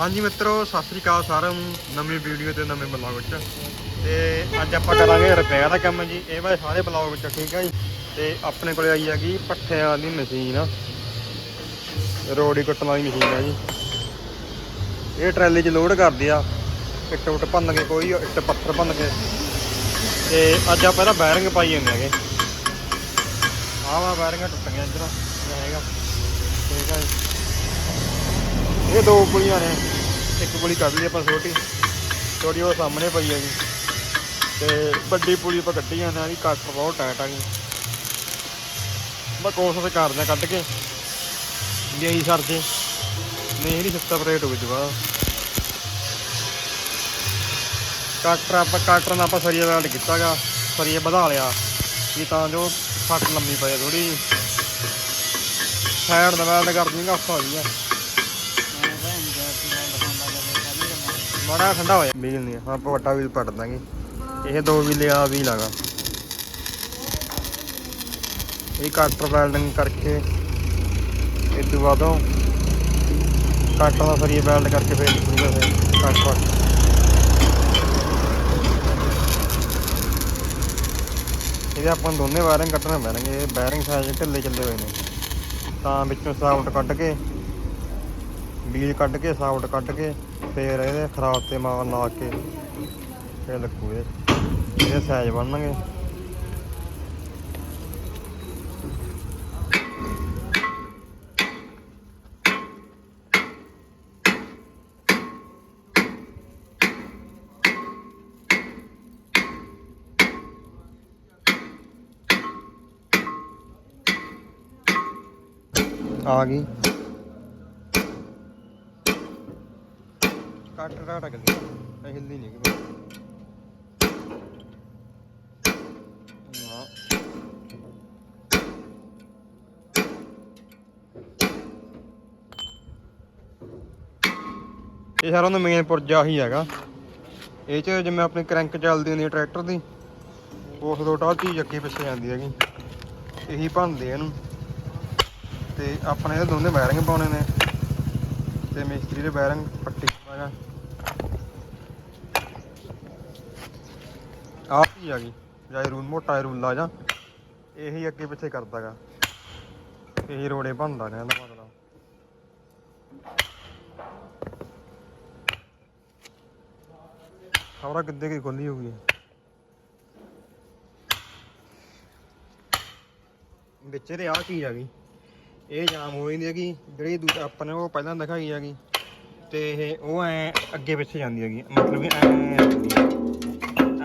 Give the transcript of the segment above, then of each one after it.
ਹਾਂਜੀ ਮਿੱਤਰੋ ਸਤਿ ਸ੍ਰੀ ਅਕਾਲ ਸਾਰਿਆਂ ਨੂੰ। ਨਵੀਂ ਵੀਡੀਓ ਤੇ ਨਵੇਂ ਬਲੌਗ ਵਿੱਚ। ਤੇ ਅੱਜ ਆਪਾਂ ਕਰਾਂਗੇ ਰਿਪੇਅਰ ਦਾ ਕੰਮ ਜੀ। ਇਹ ਵਾਲੇ ਸਾਰੇ ਬਲੌਗ ਵਿੱਚ ਠੀਕ ਹੈ ਜੀ? ਤੇ ਆਪਣੇ ਕੋਲੇ ਆਈ ਹੈਗੀ ਪੱਠਿਆਂ ਦੀ ਮਸ਼ੀਨ ਰੋੜੀ ਕੱਟਣ ਵਾਲੀ ਮਸ਼ੀਨ ਹੈ ਜੀ। ਇਹ ਟਰਾਲੀ 'ਚ ਲੋਡ ਕਰਦੀ ਆ। ਇੱਟ ਉੱਟ ਭੰਨ ਕੇ ਕੋਈ ਇੱਟ ਪੱਥਰ ਭੰਨ ਕੇ। ਤੇ ਅੱਜ ਆਪਾਂ ਇਹਦਾ ਬੈਰਿੰਗ ਪਾਈ ਜਾਂਦੇ ਹੈਗੇ। ਆਹ ਵਾ ਬੈਰਿੰਗ ਟੁੱਟ ਗਿਆ ਇੱਧਰ। ਹੈਗਾ। ਠੀਕ ਹੈ ਜੀ। ਇਹ ਦੋ ਪੁਲੀਆਂ ਨੇ। ਇੱਕ ਪੁਲੀ ਕੱਢ ਲਈ ਆਪਾਂ ਛੋਟੀ। ਛੋਟੀ ਉਹ ਸਾਹਮਣੇ ਪਈ ਹੈਗੀ ਤੇ ਵੱਡੀ ਪੁਲੀ ਆਪਾਂ ਕੱਢੀ ਜਾਂਦੇ ਆ ਜੀ ਕੱਟ ਬਹੁਤ ਟਾਈਟ ਆ ਗਈ ਮੈਂ ਕੋਸ਼ਿਸ਼ ਕਰਦੇ ਕੱਢ ਕੇ। ਜੇ ਇਹੀ ਸਰ ਜੇ ਨਹੀਂ, ਇਹਦੀ ਪਰੇਟ ਹੋ ਜਵਾ ਕਾਟਰ ਆਪਾਂ ਕਾਟਰ ਨਾਲ ਆਪਾਂ ਸਰੀਆ ਵੈਲਡ ਕੀਤਾਗਾ ਸਰੀਆ ਵਧਾ ਲਿਆ। ਵੀ ਤਾਂ ਜੋ ਫੱਟ ਲੰਮੀ ਪਏ ਥੋੜੀ ਜਿਹੀ। ਸਾਈਡ ਦਾ ਵੈਲਡ ਕਰ ਦਿੰਗਾ ਔਖਾ ਹੋ ਗਿਆ ਮਾੜਾ ਠੰਡਾ ਹੋਇਆ ਵੀਲ ਨਹੀਂ ਹਾਂ, ਆਪਾਂ ਵੱਡਾ ਵੀਲ ਪੱਟ ਦਾਂਗੇ। ਇਹ ਦੋ ਵੀਲ ਆ, ਵੀਲ ਆਗਾ ਇਹ ਕਾਟਰ ਵੈਲਡਿੰਗ ਕਰਕੇ, ਇਹ ਤੋਂ ਬਾਅਦ ਕਾਟਰ ਦਾ ਸਰੀਏ ਵੈਲਡ ਕਰਕੇ ਫੇਰ ਨਿਕਲੂਗਾ ਫਿਰ ਕਾਟਰ ਇਹਦੇ ਆਪਾਂ ਦੋਨੇ ਵਾਇਰਿੰਗ ਕੱਟਣੇ ਪੈਣਗੇ। ਇਹ ਬੈਰਿੰਗ ਸਾਈਜ਼ ਢਿੱਲੇ ਚੱਲੇ ਹੋਏ ਨੇ। ਤਾਂ ਵਿੱਚੋਂ ਸਾਊਟ ਕੱਢ ਕੇ ਬੀਜ ਕੱਢ ਕੇ ਸਾਊਟ ਕੱਢ ਕੇ ਫੇਰ ਇਹਦੇ ਖਰਾਬ ਤੇ ਮਾਰ ਲਾ ਕੇ ਫੇਰ ਲੱਗੂ ਇਹ। ਇਹਦੇ ਸਾਈਜ਼ ਬਣਨਗੇ। ਆ ਗਈ। ਕੱਟ ਰਾਟ ਕਰ ਇਹ ਹਿਲਦੀ ਨਹੀਂ ਕਿ ਇਹ ਸਾਰਾ ਦਾ ਮੇਨ ਪੁਰਜਾ ਹੀ ਹੈਗਾ। ਇਹ ਚ ਜਿਵੇਂ ਆਪਣੀ ਕਰੰਕ ਚੱਲਦੀ ਹੁੰਦੀ ਹੈ ਟਰੈਕਟਰ ਦੀ, ਉਸ ਤੋਂ ਟਾਲ ਚੀਜ਼ ਅੱਗੇ ਪਿੱਛੇ ਜਾਂਦੀ ਹੈਗੀ। ਇਹੀ ਭੰਨਦੇ ਇਹਨੂੰ। ਤੇ ਆਪਣੇ ਇਹ ਦੋਨੇ ਵਾਇਰਿੰਗ ਪਾਉਣੇ ਨੇ। ਤੇ ਮਿਸਤਰੀ ਦੇ ਵਾਇਰਿੰਗ ਪੱਟੀ ਪਾਗਾ ਆਹ ਹੀ ਆ ਗਈ। ਜਾਂ ਰੂਲ ਮੋਟਾ ਰੂਲਾ ਆ ਜਾ ਇਹੀ ਅੱਗੇ ਪਿੱਛੇ ਕਰਦਾਗਾ। ਇਹੀ ਰੋੜੇ ਭੰਦਾ ਨੇ ਇਹਦਾ ਮਤਲਬ। ਖਬਰਾਂ ਕਿੱਦੇ ਕੀ ਖੁੱਲੀ ਹੋਊਗੀ ਵਿੱਚ ਇਹਦੇ ਆਹ ਚੀਜ਼ ਆ ਗਈ। ਇਹ ਜਾਮ ਹੋ ਜਾਂਦੀ ਹੈਗੀ। ਜਿਹੜੀ ਦੂਜਾ ਆਪਾਂ ਨੇ ਉਹ ਪਹਿਲਾਂ ਦਿਖਾਈ ਹੈਗੀ। ਤੇ ਇਹ ਉਹ ਐ ਅੱਗੇ ਪਿੱਛੇ ਜਾਂਦੀ ਹੈਗੀ। ਮਤਲਬ ਕਿ ਐ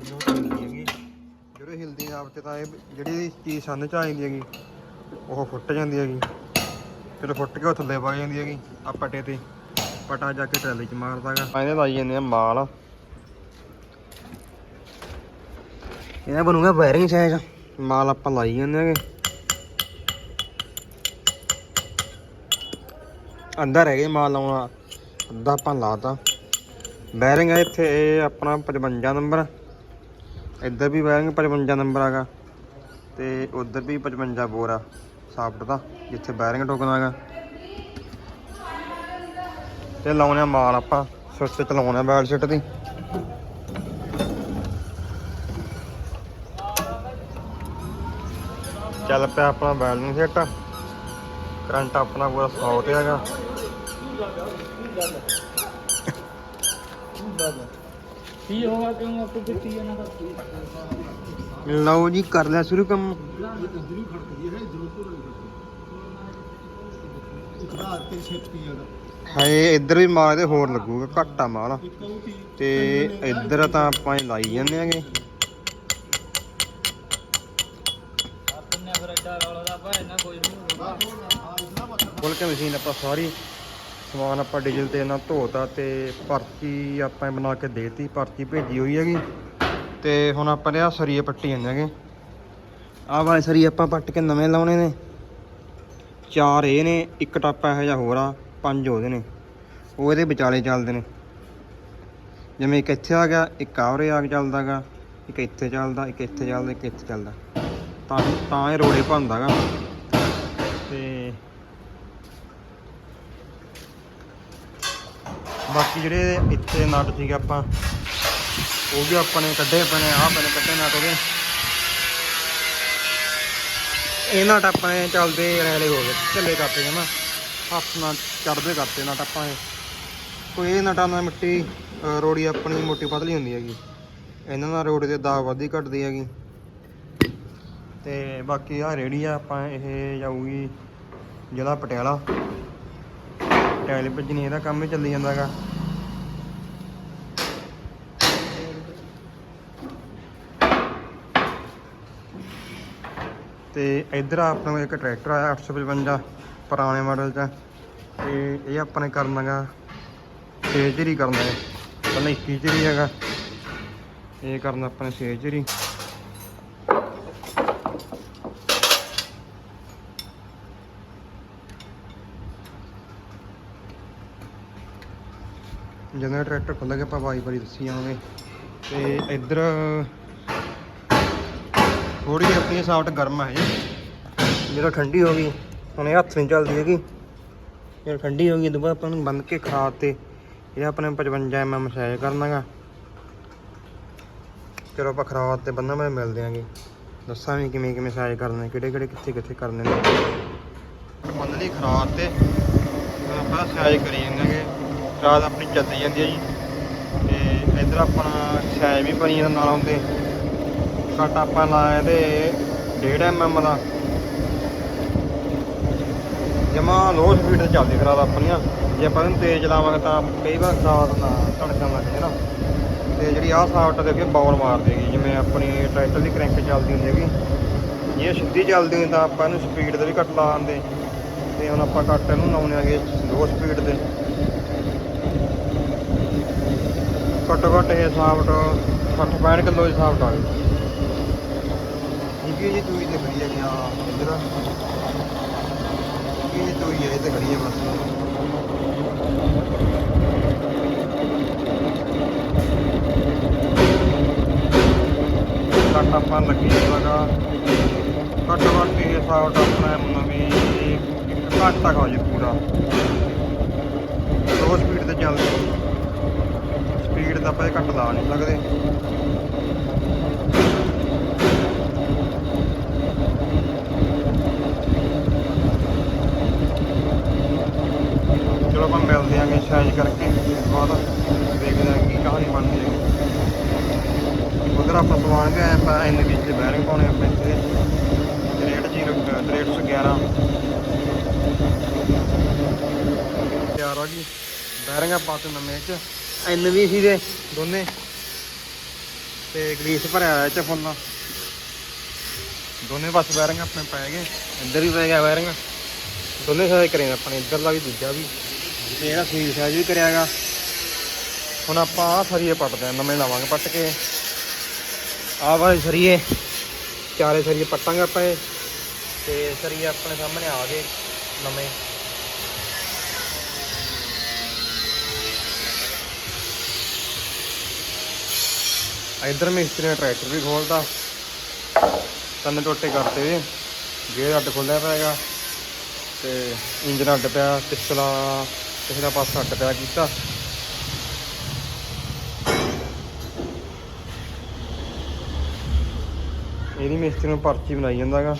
ਜਾਂਦੀ ਹੈਗੀ ਜਦੋਂ ਹਿਲਦੀ ਆਪ ਤੇ ਤਾਂ ਇਹ ਜਿਹੜੀ ਚੀਜ਼ ਸੰਨ ਚ ਆ ਜਾਂਦੀ ਹੈਗੀ ਉਹ ਫੁੱਟ ਜਾਂਦੀ ਹੈਗੀ। ਫਿਰ ਫੁੱਟ ਕੇ ਉਹ ਥੱਲੇ ਵਗ ਜਾਂਦੀ ਹੈਗੀ ਆ ਪਟੇ ਤੇ। ਪਟਾ ਜਾ ਕੇ ਟਰਾਲੀ ਚ ਮਾਰਦਾਗਾ। ਇਹਨੇ ਲਾਈ ਜਾਂਦੇ ਆ ਮਾਲ। ਇਹ ਬਣੂਗਾ ਵਾਇਰਿੰਗ ਸਾਈਜ਼ ਮਾਲ ਆਪਾਂ ਲਾਈ ਜਾਂਦੇ ਹੈਗੇ। ਅੰਦਰ ਰਹਿ ਗਏ ਮਾਲ ਲਾਉਣਾ। ਅੱਧਾ ਆਪਾਂ ਲਾਤਾ। ਬੈਰਿੰਗ ਹੈ ਇੱਥੇ ਇਹ ਆਪਣਾ 55 ਨੰਬਰ ਇੱਧਰ ਵੀ ਬੈਰਿੰਗ 55 ਨੰਬਰ ਆਗਾ ਤੇ ਉਧਰ ਵੀ 55 ਬੋਰ ਆ ਸਾਫਟ ਦਾ, ਜਿੱਥੇ ਬੈਰਿੰਗ ਟੋਕਣਾ ਹੈਗਾ। ਤੇ ਲਾਉਣੇ ਆ ਮਾਲ ਆਪਾਂ ਸੁੱਚ ਚਲਾਉਣੇ ਬੈਲ ਸ਼ੀਟ ਦੀ। ਚੱਲ ਪਿਆ ਆਪਣਾ ਬੈਲਿੰਗ ਸੈੱਟ। ਕਰੰਟ ਆਪਣਾ ਪੂਰਾ 100 ਤੇ ਹੈਗਾ। ਕੀ ਹੋਗਾ ਕਿਉਂ ਆਪਕੋ ਕਿੱਤੀ ਜਾਣਾ ਦਾ? ਲਓ ਜੀ ਕਰ ਲਿਆ ਸ਼ੁਰੂ ਕੰਮ। ਹਾਏ ਇੱਧਰ ਵੀ ਮਾਲ ਤੇ ਹੋਰ ਲੱਗੂਗਾ ਘੱਟ ਮਾਲ। ਤੇ ਇੱਧਰ ਤਾਂ ਆਪਾਂ ਹੀ ਲਾਈ ਜਾਂਦੇ ਆਂਗੇ ਖੋਲ ਕੇ ਮਸ਼ੀਨ ਆਪਾਂ ਸਾਰੀ ਸਮਾਨ ਆਪਾਂ ਡੀਜ਼ਲ ਤੇ ਨਾਲ ਧੋਤਾ ਤੇ ਪਰਚੀ ਆਪਾਂ ਬਣਾ ਕੇ ਦੇਤੀ ਪਰਚੀ ਭੇਜੀ ਹੋਈ ਹੈਗੀ। ਤੇ ਹੁਣ ਆਪਾਂ ਨੇ ਆਹ ਸਰੀਏ ਪੱਟੀ ਜਾਂਦੇ ਹੈਗੇ। ਆਹ ਵਾਲੇ ਸਰੀਏ ਆਪਾਂ ਪੱਟ ਕੇ ਨਵੇਂ ਲਾਉਣੇ ਨੇ। ਚਾਰ ਇਹ ਨੇ, ਇੱਕ ਟਾਪਾ ਇਹੋ ਜਿਹਾ ਹੋਰ ਆ, ਪੰਜ ਉਹਦੇ ਨੇ। ਉਹ ਇਹਦੇ ਵਿਚਾਲੇ ਚੱਲਦੇ ਨੇ। ਜਿਵੇਂ ਇੱਕ ਇੱਥੇ ਆ ਗਿਆ, ਇੱਕ ਆਵਰੇ ਆ ਕੇ ਚੱਲਦਾਗਾ ਇੱਕ ਇੱਥੇ ਚੱਲਦਾ, ਇੱਕ ਇੱਥੇ ਚੱਲਦਾ, ਇੱਕ ਇੱਥੇ ਚੱਲਦਾ। ਤਾਂ ਤਾਂ ਇਹ ਰੋੜੇ ਭੰਦਾਗਾ ਤੇ ਬਾਕੀ ਜਿਹੜੇ ਇੱਥੇ ਨਟ ਸੀਗੇ ਆਪਾਂ, ਉਹ ਵੀ ਆਪਣੇ ਕੱਢੇ ਪਏ ਆਹ ਪਏ ਕੱਢੇ ਨਟ ਉਹਦੇ। ਇਹ ਨਟ ਆਪਾਂ ਚੱਲਦੇ ਰੈਲੇ ਹੋ ਗਏ, ਚੱਲੇ ਕਰਤੇ ਜਮਾ। ਹੱਥ ਨਾਲ ਚੜਦੇ ਕਰਤੇ ਨਟ ਆਪਾਂ ਨੇ। ਕੋਈ ਇਹ ਨਟਾਂ ਨਾਲ ਮਿੱਟੀ ਰੋੜੀ ਆਪਣੀ ਮੋਟੀ ਪਤਲੀ ਹੁੰਦੀ ਹੈਗੀ। ਇਹਨਾਂ ਨਾਲ ਰੋੜੀ 'ਤੇ ਦਾਗ ਵੱਧਦੀ ਘਟਦੀ ਹੈਗੀ। ਤੇ ਬਾਕੀ ਆ ਰੇੜੀ ਆ, ਆਪਾਂ ਇਹ ਜਾਊਗੀ ਜ਼ਿਲ੍ਹਾ ਪਟਿਆਲਾ। ਟਾਇਲ ਭੱਜਣੀ, ਇਹਦਾ ਕੰਮ ਹੀ ਚੱਲੀ ਜਾਂਦਾਗਾ ਤੇ ਇੱਧਰ ਆਪਣਾ ਇੱਕ ਟਰੈਕਟਰ ਆਇਆ 855 ਪੁਰਾਣੇ ਮਾਡਲ ਚ। ਤੇ ਇਹ ਆਪਾਂ ਨੇ ਕਰਨਾਗਾ ਛੇ ਝਰੀ ਕਰਨਾ ਹੈ। ਪਹਿਲਾਂ 21 ਝਰੀ ਹੈਗਾ। ਇਹ ਕਰਨਾ ਆਪਾਂ ਨੇ ਛੇ ਝਰੀ। ਜਦੋਂ ਟਰੈਕਟਰ ਖੁੱਲ ਗਿਆ, ਆਪਾਂ ਵਾਰੀ ਵਾਰੀ ਦੱਸੀ ਜਾਵਾਂਗੇ ਤੇ ਇੱਧਰ ਥੋੜੀ ਜਿਹੀ ਆਪਣੀ ਸਾਫਟ ਗਰਮ ਹੈ ਜੀ ਜਦੋਂ ਠੰਡੀ ਹੋ ਗਈ, ਹੁਣ ਇਹ ਹੱਥ ਨਹੀਂ ਚੱਲਦੀ ਹੈਗੀ। ਜਦੋਂ ਠੰਡੀ ਹੋ ਗਈ ਦੁਬਾਰਾ ਆਪਾਂ ਨੂੰ ਬੰਨ ਕੇ ਖਰਾਤ ਤੇ ਇਹ ਆਪਣੇ 55 mm ਸਾਈਜ਼ ਕਰਨਾਗਾ। ਚਲੋ ਆਪਾਂ ਖਰਾਤ ਤੇ ਬੰਨਾਂ ਮੈਂ ਮਿਲਦੇ ਆਂਗੇ। ਵੀ ਕਿਵੇਂ ਕਿਵੇਂ ਸਾਈਜ਼ ਕਰਨੇ, ਕਿਹੜੇ ਕਿਹੜੇ, ਕਿੱਥੇ ਕਿੱਥੇ ਕਰਨੇ ਨੇ। ਬੰਨ ਲਈ ਖਰਾਤ ਤੇ, ਆਪਾਂ ਸਾਈਜ਼ ਕਰੀ ਜਾਂਦਾਂਗੇ। ਰਾਤ ਆਪਣੀ ਚੱਲਦੀ ਜਾਂਦੀ ਹੈ ਜੀ। ਤੇ ਇੱਧਰ ਆਪਣਾ ਸਾਈਜ਼ ਵੀ ਬਣੀ ਇਹਦੇ ਨਾਲ ਆਉਂਦੇ ਕੱਟ ਆਪਾਂ ਲਾਇਆ ਤੇ 1.5 mm ਦਾ। ਜਮਾ ਲੋ ਸਪੀਡ ਤੇ ਚੱਲਦੀ ਖਰਾਬ ਆਪਣੀਆਂ ਜੇ ਆਪਾਂ ਇਹਨੂੰ ਤੇਜ਼ ਚਲਾਵਾਂਗੇ ਤਾਂ ਕਈ ਵਾਰ ਸਾਥ ਨਾ ਧੜਕਣ ਲੱਗ ਜੇ ਨਾ। ਤੇ ਜਿਹੜੀ ਆਹ ਸਾਫਟ ਦੇ ਅੱਗੇ ਬੌਲ ਮਾਰ ਦੇਗੀ। ਜਿਵੇਂ ਆਪਣੀ ਟਰੈਕਟਰ ਦੀ ਕਰੰਕ ਚੱਲਦੀ ਹੁੰਦੀ ਹੈਗੀ। ਜੇ ਇਹ ਸਿੱਧੀ ਚੱਲਦੀ ਹੁੰਦੀ ਤਾਂ ਆਪਾਂ ਇਹਨੂੰ ਸਪੀਡ ਤੇ ਵੀ ਘੱਟ ਲਾ ਦਿੰਦੇ। ਤੇ ਹੁਣ ਆਪਾਂ ਘੱਟ ਇਹਨੂੰ ਲਾਉਣੇ ਆਗੇ ਲੋ ਸਪੀਡ ਤੇ। ਘੱਟੋ ਘੱਟ ਇਹ ਸਾਫਟ 60 65 ਕਿਲੋ ਦੀ ਸਾਫਟ ਆ ਗਈ ਇਹ ਜੀ ਤੂੰ ਤੇ ਖੜੀ ਹੈ ਗਿਆ ਇੱਧਰ। ਇਹ ਹੀ ਹੈ ਇਹ ਤੇ ਖੜੀ ਹੈ ਬਸ। ਕੱਟ ਆਪਾਂ ਲੱਗੀ ਲਗਾ ਘੱਟੋ ਘੱਟ ਇਹ ਸਾਫਟ ਆਪਣਾ ਨਵੀਂ ਇੱਕ ਘੱਟ ਤੱਕ ਹੋ ਜੇ ਪੂਰਾ। ਲੋ ਸਪੀਡ ਤੇ ਚੱਲਦੀ। ਤਾਂ ਆਪਾਂ ਇਹ ਘੱਟ ਲਾ ਨਹੀਂ ਸਕਦੇ। ਚਲੋ ਆਪਾਂ ਮਿਲਦੇ ਆਂਗੇ ਸਾਈਜ਼ ਕਰਕੇ ਬਾਅਦ ਦੇਖਦੇ ਆਂ ਕੀ ਕਹਾਣੀ ਬਣਦੀ ਹੈ। ਉਧਰ ਆਪਾਂ ਸਮਾਨ ਵੀ ਆਇਆ ਆਪਾਂ ਇੰਨੇ ਵਿੱਚ ਦੇ ਬੈਰਿੰਗ ਪਾਉਣੇ ਆਪਾਂ ਇੱਥੇ। 63 6311 ਤਿਆਰ ਆ ਗਈ। ਬੈਰਿੰਗਾਂ ਪਾਤੇ ਨਵੇਂ ਚ। ਐਨ ਵੀ ਸੀ ਦੇ ਦੋਨੇ। ਤੇ ਗਰੀਸ ਭਰਿਆ ਹੋਇਆ ਚ ਫੁੱਲ। ਦੋਨੇ ਪਾਸੇ ਬੈਰਿੰਗ ਆਪਣੇ ਪੈ ਗਏ। ਇੱਧਰ ਵੀ ਪੈ ਗਿਆ ਬੈਰਿੰਗ ਦੋਨੇ ਸਾਈਜ਼ ਕਰੇ ਆਪਣੇ ਇੱਧਰਲਾ ਵੀ ਦੂਜਾ ਵੀ। ਤੇ ਇਹਦਾ ਸੀਲ ਸਾਈਜ਼ ਵੀ ਕਰਿਆਗਾ ਹੁਣ ਆਪਾਂ ਆਹ ਸਰੀਏ ਪੱਟਦੇ ਆ ਨਵੇਂ ਲਾਵਾਂਗੇ ਪੱਟ ਕੇ। ਆਹ ਵਾਲੇ ਸਰੀਏ ਚਾਰੇ ਸਰੀਏ ਪੱਟਾਂਗੇ ਆਪਾਂ ਇਹ। ਤੇ ਸਰੀਏ ਆਪਣੇ ਸਾਹਮਣੇ ਆ ਗਏ ਨਵੇਂ। ਇਧਰ ਮਿਸਤਰੀ ਨੇ ਟਰੈਕਟਰ ਵੀ ਖੋਲਦਾ ਤਿੰਨ ਟੋਟੇ ਕਰਤੇ ਵੇ ਗੇਅਰ ਅੱਡ ਖੋਲਿਆ ਪਿਆਗਾ ਤੇ ਇੰਜਨ ਅੱਡ ਪਿਆ ਪਿਛਲਾ ਪਿਛਲਾ ਪਾਸਾ ਅੱਡ ਪਿਆ ਕੀਤਾ। ਇਹਦੀ ਮਿਸਤਰੀ ਨੂੰ ਪਰਚੀ ਬਣਾਈ ਜਾਂਦਾਗਾ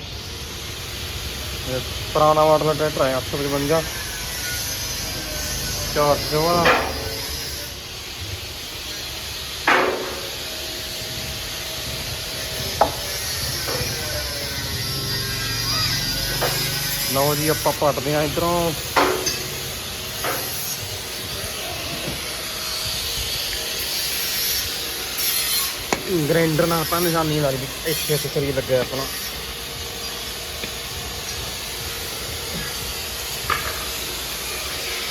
ਇਹ ਪੁਰਾਣਾ ਮਾਡਲ ਦਾ ਟਰੈਕਟਰ ਹੈ 855 400 ਵਾਲਾ ਲਓ ਜੀ, ਆਪਾਂ ਪੱਟਦੇ ਆ ਇਧਰੋਂ। ਗ੍ਰਾਈਂਡਰ ਨਾਲ ਆਪਾਂ ਨਿਸ਼ਾਨੀ ਲੱਗਦੀ ਇੱਥੇ ਇੱਥੇ ਲੱਗਿਆ ਆਪਣਾ।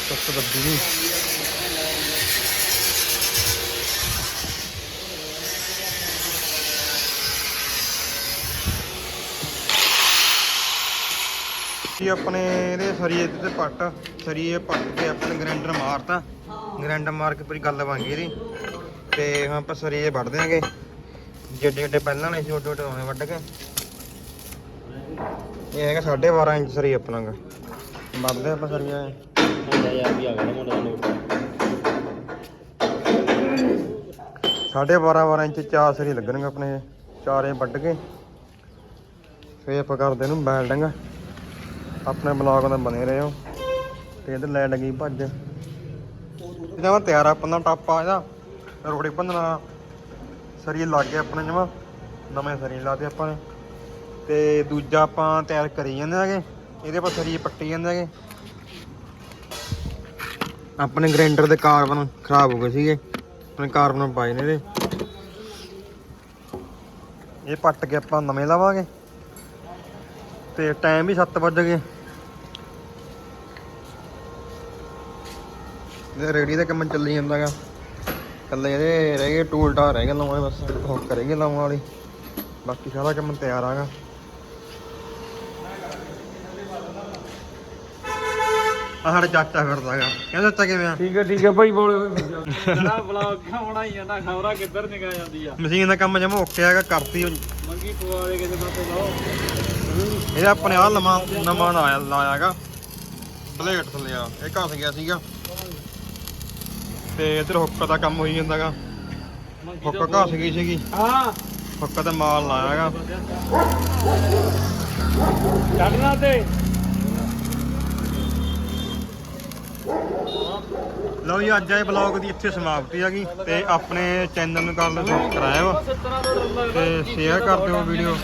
ਸੱਤ ਬੱਦੀ ਜੀ ਆਪਣੇ ਇਹਦੇ ਸਰੀਏ ਤੇ ਪੱਟ ਸਰੀਏ ਪੱਟ ਕੇ ਆਪਣੇ ਗ੍ਰਾਈਂਡਰ ਮਾਰਤਾ। ਗ੍ਰਾਈਂਡਰ ਮਾਰ ਕੇ ਪੂਰੀ ਗੱਲ ਬਣ ਗਈ ਇਹਦੀ। ਤੇ ਹੁਣ ਆਪਾਂ ਸਰੀਏ ਵੱਢ ਦਿਆਂਗੇ ਜਿੱਡੇ ਜਿੱਡੇ ਪਹਿਲਾਂ ਨੇ ਓਡੇ ਓਡੇ ਹੋਣੇ ਵੱਢ ਕੇ। ਇਹ ਹੈਗਾ 12.5 ਇੰਚ ਸਰੀ ਆਪਣਾ ਗਾ ਵੱਢਦੇ ਆਪਾਂ ਸਰੀਆ। ਮੁੰਡਾ ਯਾਰ ਵੀ ਆ ਗਿਆ ਮੁੰਡਾ ਨੋਟ 12.5 12 ਇੰਚ ਚਾਰ ਸਰੀ ਲੱਗਣਗੇ ਆਪਣੇ। ਚਾਰੇ ਵੱਢ ਕੇ। ਫੇਰ ਆਪਾਂ ਕਰਦੇ ਇਹਨੂੰ ਬੈਲਡਿੰਗ। ਆਪਣੇ ਬਲੌਗ ਦਾ ਬਣੇ ਰਹੋ। ਤੇ ਇਹਦੇ ਲੈਣ ਗਈ ਭੱਜ। ਇਹਦਾ ਵਾ ਤਿਆਰ ਆ ਆਪਣਾ ਟਾਪਾ ਇਹਦਾ। ਰੋੜੇ ਬੰਨਣਾ ਸਰੀਏ ਲੱਗ ਗਏ ਆਪਣੇ ਜਮਾ। ਨਵੇਂ ਸਰੀਏ ਲਾਦੇ ਆਪਾਂ ਨੇ। ਤੇ ਦੂਜਾ ਆਪਾਂ ਤਿਆਰ ਕਰੀ ਜਾਂਦੇ ਹੈਗੇ। ਇਹਦੇ ਪਰ ਸਰੀਏ ਪੱਟੀ ਜਾਂਦੇ ਹੈਗੇ। ਆਪਣੇ ਗ੍ਰਾਈਂਡਰ ਦੇ ਕਾਰਬਨ ਖਰਾਬ ਹੋ ਗਏ ਸੀਗੇ। ਆਪਣੇ ਕਾਰਬਨ ਪਾਏ ਨੇ ਇਹਦੇ। ਇਹ ਪੱਟ ਕੇ ਆਪਾਂ ਨਵੇਂ ਲਾਵਾਂਗੇ। ਤੇ ਟਾਈਮ ਵੀ 7 ਵਜ ਗਏ। ਇਹ ਰੇੜੀ ਦਾ ਕੰਮ ਚੱਲੀ ਜਾਂਦਾਗਾ। ਕੱਲੇ ਇਹਦੇ ਰਹਿ ਗਏ ਟੂਲ ਟਾ ਰਹਿ ਗਏ ਲਾਉਣ ਬਸ ਹੁੱਕ ਰਹਿ ਗਏ ਲਾਉਣ ਵਾਲੀ। ਬਾਕੀ ਸਾਰਾ ਕੰਮ ਤਿਆਰ ਆਗਾ। ਸਾਡਾ ਚਾਚਾ ਫਿਰਦਾਗਾ। ਕਹਿੰਦਾ ਚਾਚਾ ਕਿਵੇਂ ਆ? ਠੀਕ ਹੈ ਠੀਕ ਹੈ ਭਾਈ ਬੋਲੇ। ਜਿਹੜਾ ਬਲੌਗ ਕਿਉਂ ਬਣਾਈ ਜਾਂਦਾ ਖਬਰਾਂ ਕਿੱਧਰ ਨਿਕਲ ਜਾਂਦੀ ਆ ਮਸ਼ੀਨ ਦਾ ਕੰਮ ਜਮਾ ਓਕੇ ਹੈਗਾ ਕਰਤੀ। ਮੰਗੀ ਪਵਾ ਦੇ ਕਿਸੇ ਪਾਸੇ ਲਾਓ। ਇਹਦਾ ਆਪਣੇ ਆ ਲਮਾ ਨਵਾਂ ਲਾਇਆ ਲਾਇਆਗਾ। ਬਲੇਡ ਥੱਲੇ ਆ ਇਹ ਘਸ ਗਿਆ ਸੀਗਾ। ਤੇ ਇਧਰ ਹੁੱਕ ਦਾ ਕੰਮ ਹੋਈ ਜਾਂਦਾਗਾ ਹੁੱਕ ਘਸ ਗਈ ਸੀਗੀ। ਹਾਂ। ਹੁੱਕ ਤੇ ਮਾਲ ਲਾਇਆਗਾ ਛੱਡਣਾ ਤੇ। ਲਓ ਜੀ ਅੱਜ ਇਹ ਬਲੌਗ ਦੀ ਇੱਥੇ ਸਮਾਪਤੀ ਹੈਗੀ ਤੇ ਆਪਣੇ ਚੈਨਲ ਨੂੰ ਕਰ ਲਓ ਸਬਸਕ੍ਰਾਈਬ 70 ਦਾ ਡਾਲਰ ਤੇ ਸ਼ੇਅਰ ਕਰ ਦਿਓ ਵੀਡੀਓ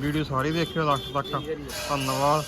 ਵੀਡੀਓ ਸਾਰੀ ਦੇਖਿਓ ਲਾਸਟ ਤੱਕ ਧੰਨਵਾਦ।